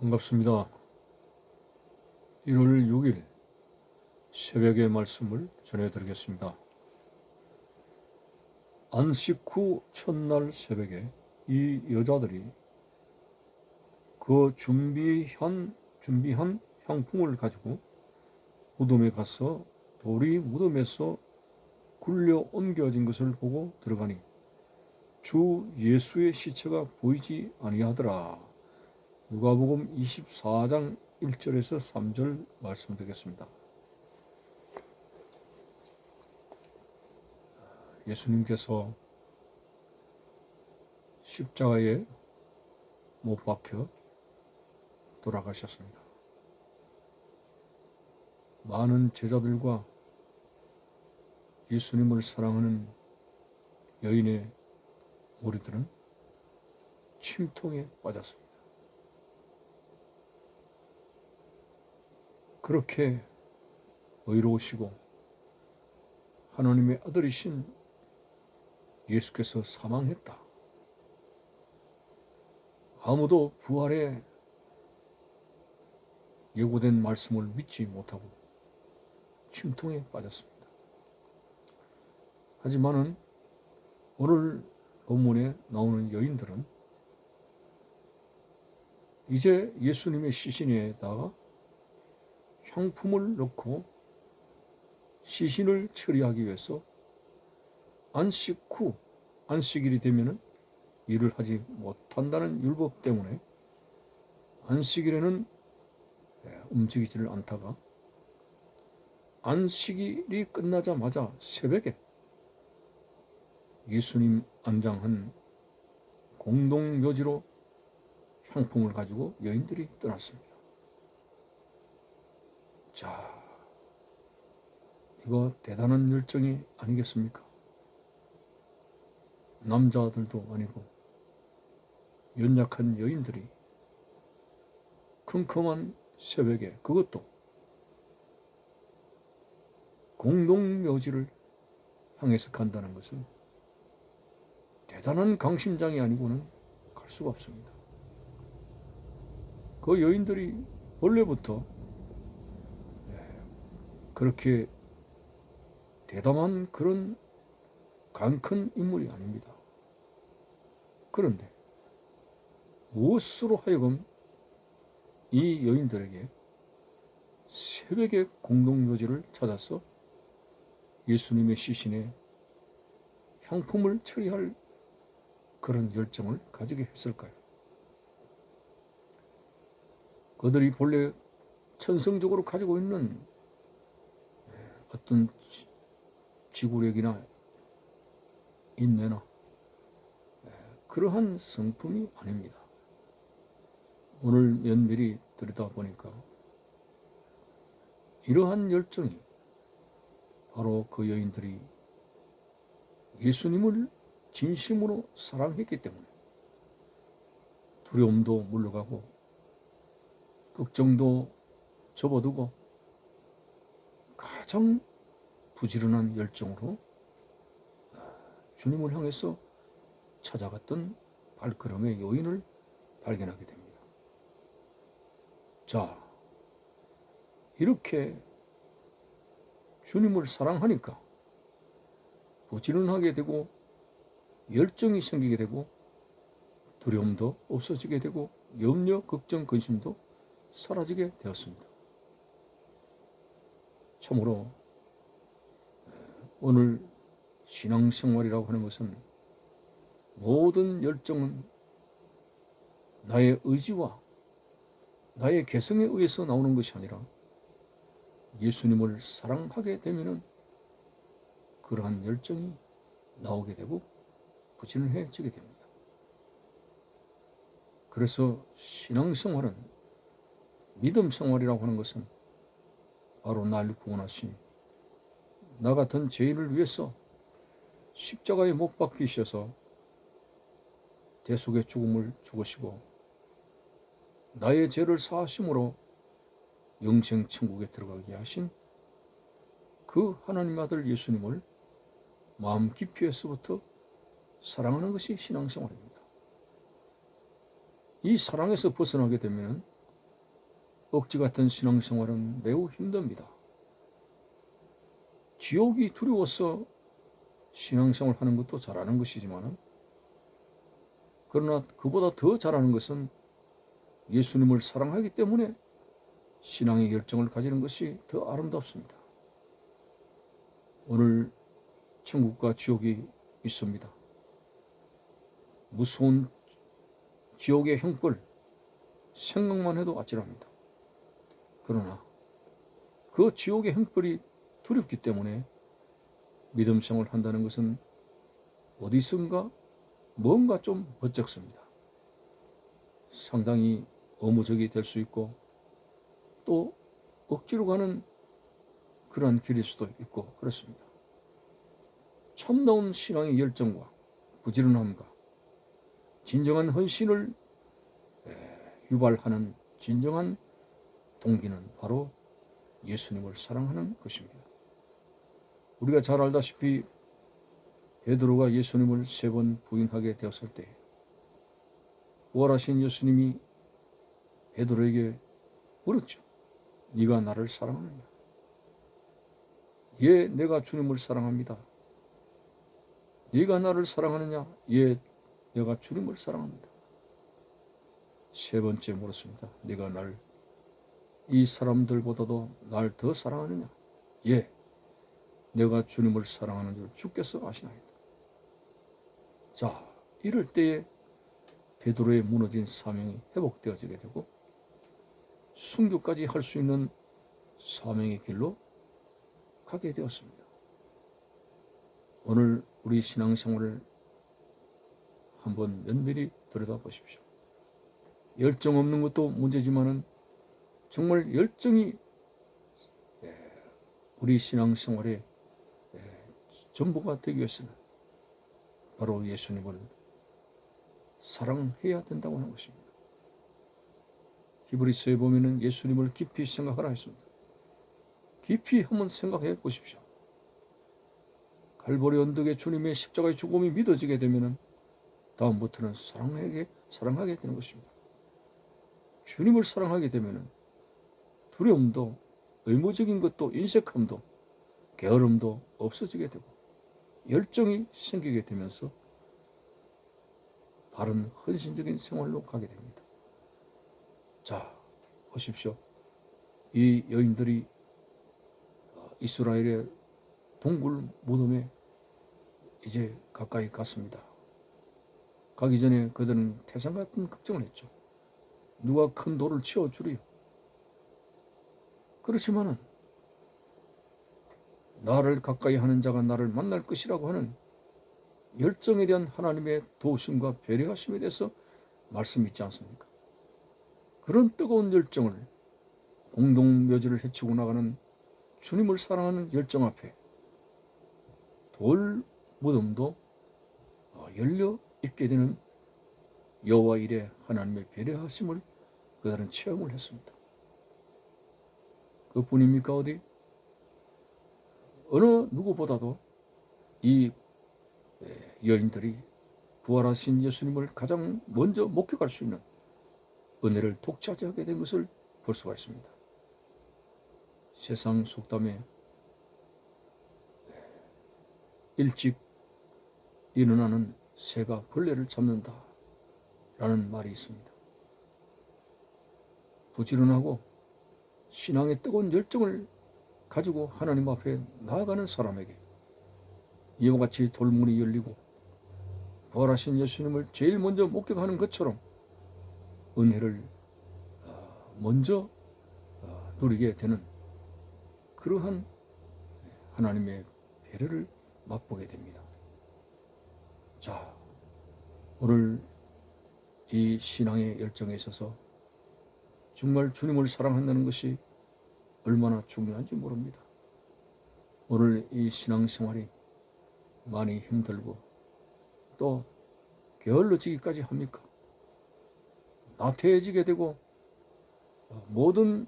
반갑습니다. 1월 6일 새벽의 말씀을 전해드리겠습니다. 안식 후 첫날 새벽에 이 여자들이 그 준비한 준비한 향품을 가지고 무덤에 가서 돌이 무덤에서 굴려 옮겨진 것을 보고 들어가니 주 예수의 시체가 보이지 아니하더라. 누가복음 24장 1절에서 3절 말씀드리겠습니다. 예수님께서 십자가에 못 박혀 돌아가셨습니다. 많은 제자들과 예수님을 사랑하는 여인의 무리들은 침통에 빠졌습니다. 그렇게 의로우시고 하나님의 아들이신 예수께서 사망했다. 아무도 부활에 예고된 말씀을 믿지 못하고 침통에 빠졌습니다. 하지만은 오늘 본문에 나오는 여인들은 이제 예수님의 시신에다가 향품을 넣고 시신을 처리하기 위해서 안식 후 안식일이 되면은 일을 하지 못한다는 율법 때문에 안식일에는 예, 움직이지를 않다가 안식일이 끝나자마자 새벽에 예수님 안장한 공동묘지로 향품을 가지고 여인들이 떠났습니다. 자, 이거 대단한 열정이 아니겠습니까? 남자들도 아니고 연약한 여인들이 컴컴한 새벽에 그것도 공동묘지를 향해서 간다는 것은 대단한 강심장이 아니고는 갈 수가 없습니다. 그 여인들이 원래부터 그렇게 대담한 그런 강큰 인물이 아닙니다. 그런데 무엇으로 하여금 이 여인들에게 새벽에 공동묘지를 찾아서 예수님의 시신에 향품을 처리할 그런 열정을 가지게 했을까요? 그들이 본래 천성적으로 가지고 있는 어떤 지구력이나 인내나 그러한 성품이 아닙니다. 오늘 면밀히 들여다보니까 이러한 열정이 바로 그 여인들이 예수님을 진심으로 사랑했기 때문에 두려움도 물러가고 걱정도 접어두고 가장 부지런한 열정으로 주님을 향해서 찾아갔던 발걸음의 요인을 발견하게 됩니다. 자, 이렇게 주님을 사랑하니까 부지런하게 되고 열정이 생기게 되고 두려움도 없어지게 되고 염려, 걱정, 근심도 사라지게 되었습니다. 참으로 오늘 신앙생활이라고 하는 것은 모든 열정은 나의 의지와 나의 개성에 의해서 나오는 것이 아니라 예수님을 사랑하게 되면은 그러한 열정이 나오게 되고 부진해지게 됩니다. 그래서 신앙생활은 믿음 생활이라고 하는 것은 바로 날 구원하신 나 같은 죄인을 위해서 십자가에 못 박히셔서 대속의 죽음을 죽으시고 나의 죄를 사하심으로 영생 천국에 들어가게 하신 그 하나님 아들 예수님을 마음 깊이에서부터 사랑하는 것이 신앙생활입니다. 이 사랑에서 벗어나게 되면 억지 같은 신앙생활은 매우 힘듭니다. 지옥이 두려워서 신앙생활 하는 것도 잘하는 것이지만 그러나 그보다 더 잘하는 것은 예수님을 사랑하기 때문에 신앙의 열정을 가지는 것이 더 아름답습니다. 오늘 천국과 지옥이 있습니다. 무서운 지옥의 형벌 생각만 해도 아찔합니다. 그러나 그 지옥의 형벌이 두렵기 때문에 믿음 생활을 한다는 것은 어디선가 뭔가 좀 멋쩍습니다. 상당히 어무적이 될 수 있고 또 억지로 가는 그러한 길일 수도 있고 그렇습니다. 참다운 신앙의 열정과 부지런함과 진정한 헌신을 유발하는 진정한 동기는 바로 예수님을 사랑하는 것입니다. 우리가 잘 알다시피 베드로가 예수님을 세 번 부인하게 되었을 때 부활하신 예수님이 베드로에게 물었죠. 네가 나를 사랑하느냐? 예, 내가 주님을 사랑합니다. 네가 나를 사랑하느냐? 예, 내가 주님을 사랑합니다. 세 번째 물었습니다. 네가 날 이 사람들보다도 날 더 사랑하느냐? 예, 내가 주님을 사랑하는 줄 주께서 아시나이다. 자, 이럴 때에 베드로의 무너진 사명이 회복되어지게 되고 순교까지 할 수 있는 사명의 길로 가게 되었습니다. 오늘 우리 신앙생활을 한번 면밀히 들여다보십시오. 열정 없는 것도 문제지만은 정말 열정이 예, 우리 신앙생활의 예, 전부가 되기 위해서는 바로 예수님을 사랑해야 된다고 하는 것입니다. 히브리서에 보면은 예수님을 깊이 생각하라 했습니다. 깊이 한번 생각해 보십시오. 갈보리 언덕에 주님의 십자가의 죽음이 믿어지게 되면은 다음부터는 사랑하게 사랑하게 되는 것입니다. 주님을 사랑하게 되면은 두려움도 의무적인 것도 인색함도 게으름도 없어지게 되고 열정이 생기게 되면서 바른 헌신적인 생활로 가게 됩니다. 자, 보십시오. 이 여인들이 어, 이스라엘의 동굴 무덤에 이제 가까이 갔습니다. 가기 전에 그들은 태산 같은 걱정을 했죠. 누가 큰 돌을 치워 주리요. 그렇지만은 나를 가까이 하는 자가 나를 만날 것이라고 하는 열정에 대한 하나님의 도우심과 배려하심에 대해서 말씀 있지 않습니까? 그런 뜨거운 열정을 공동 묘지를 헤치고 나가는 주님을 사랑하는 열정 앞에 돌 무덤도 어, 열려 있게 되는 여호와 일의 하나님의 배려하심을 그들은 체험을 했습니다. 그뿐입니까 어디? 어느 누구보다도 이 여인들이 부활하신 예수님을 가장 먼저 목격할 수 있는 은혜를 독차지하게 된 것을 볼 수가 있습니다. 세상 속담에 일찍 일어나는 새가 벌레를 잡는다 라는 말이 있습니다. 부지런하고 신앙의 뜨거운 열정을 가지고 하나님 앞에 나아가는 사람에게 이와 같이 돌문이 열리고 부활하신 예수님을 제일 먼저 목격하는 것처럼 은혜를 어, 먼저 어, 누리게 되는 그러한 하나님의 배려를 맛보게 됩니다. 자, 오늘 이 신앙의 열정에 있어서 정말 주님을 사랑한다는 것이 얼마나 중요한지 모릅니다. 오늘 이 신앙생활이 많이 힘들고 또 게을러지기까지 합니까? 나태해지게 되고 모든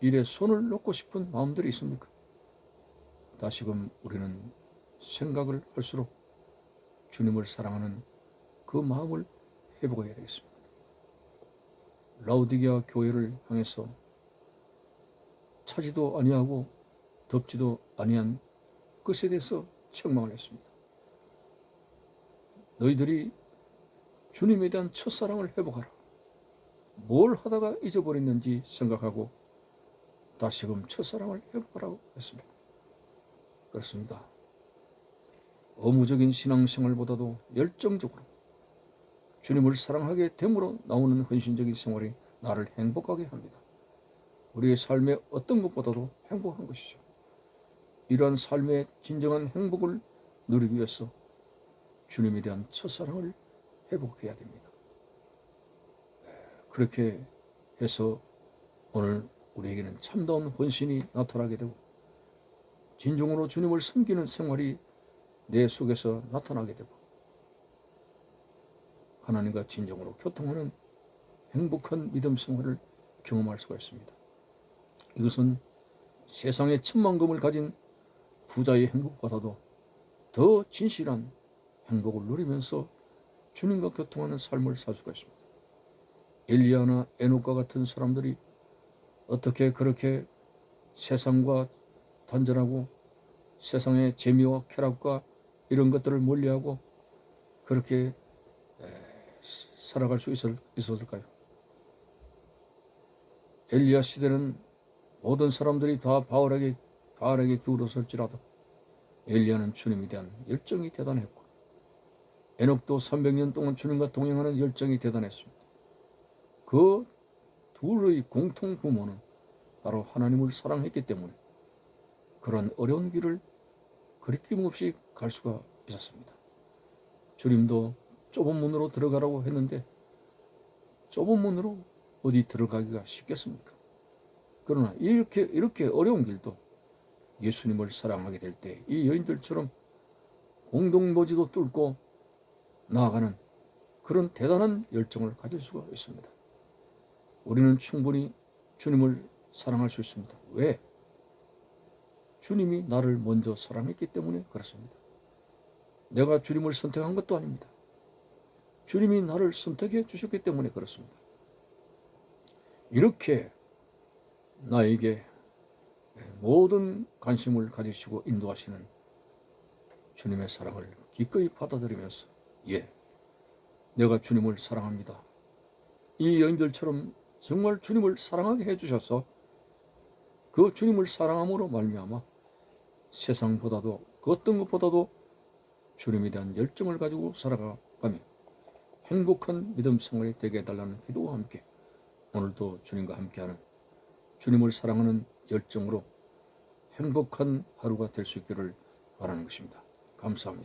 일에 손을 놓고 싶은 마음들이 있습니까? 다시금 우리는 생각을 할수록 주님을 사랑하는 그 마음을 회복해야 되겠습니다. 라우디게아 교회를 향해서 차지도 아니하고 덥지도 아니한 것에 대해서 책망을 했습니다. 너희들이 주님에 대한 첫사랑을 회복하라. 뭘 하다가 잊어버렸는지 생각하고 다시금 첫사랑을 회복하라고 했습니다. 그렇습니다. 의무적인 신앙생활보다도 열정적으로 주님을 사랑하게 됨으로 나오는 헌신적인 생활이 나를 행복하게 합니다. 우리의 삶의 어떤 것보다도 행복한 것이죠. 이러한 삶의 진정한 행복을 누리기 위해서 주님에 대한 첫사랑을 회복해야 됩니다. 그렇게 해서 오늘 우리에게는 참다운 헌신이 나타나게 되고 진정으로 주님을 섬기는 생활이 내 속에서 나타나게 되고 하나님과 진정으로 교통하는 행복한 믿음 생활을 경험할 수가 있습니다. 이것은 세상의 천만금을 가진 부자의 행복보다도 더 진실한 행복을 누리면서 주님과 교통하는 삶을 살 수가 있습니다. 엘리야나 에녹과 같은 사람들이 어떻게 그렇게 세상과 단절하고 세상의 재미와 쾌락과 이런 것들을 멀리하고 그렇게 살아갈 수 있었, 있었을까요? 엘리야 시대는 모든 사람들이 다 바알에게 바알에게 기울었을지라도 엘리야는 주님에 대한 열정이 대단했고 에녹도 300년 동안 주님과 동행하는 열정이 대단했습니다. 그 둘의 공통 부모는 바로 하나님을 사랑했기 때문에 그런 어려운 길을 거리낌 없이 갈 수가 있었습니다. 주님도 좁은 문으로 들어가라고 했는데 좁은 문으로 어디 들어가기가 쉽겠습니까? 그러나 이렇게 이렇게 어려운 길도 예수님을 사랑하게 될 때 이 여인들처럼 공동모지도 뚫고 나아가는 그런 대단한 열정을 가질 수가 있습니다. 우리는 충분히 주님을 사랑할 수 있습니다. 왜? 주님이 나를 먼저 사랑했기 때문에 그렇습니다. 내가 주님을 선택한 것도 아닙니다. 주님이 나를 선택해 주셨기 때문에 그렇습니다. 이렇게 나에게 모든 관심을 가지시고 인도하시는 주님의 사랑을 기꺼이 받아들이면서 예, 내가 주님을 사랑합니다. 이 여인들처럼 정말 주님을 사랑하게 해주셔서 그 주님을 사랑함으로 말미암아 세상보다도 그 어떤 것보다도 주님에 대한 열정을 가지고 살아가며 행복한 믿음 생활이 되게 해달라는 기도와 함께 오늘도 주님과 함께하는 주님을 사랑하는 열정으로 행복한 하루가 될 수 있기를 바라는 것입니다. 감사합니다.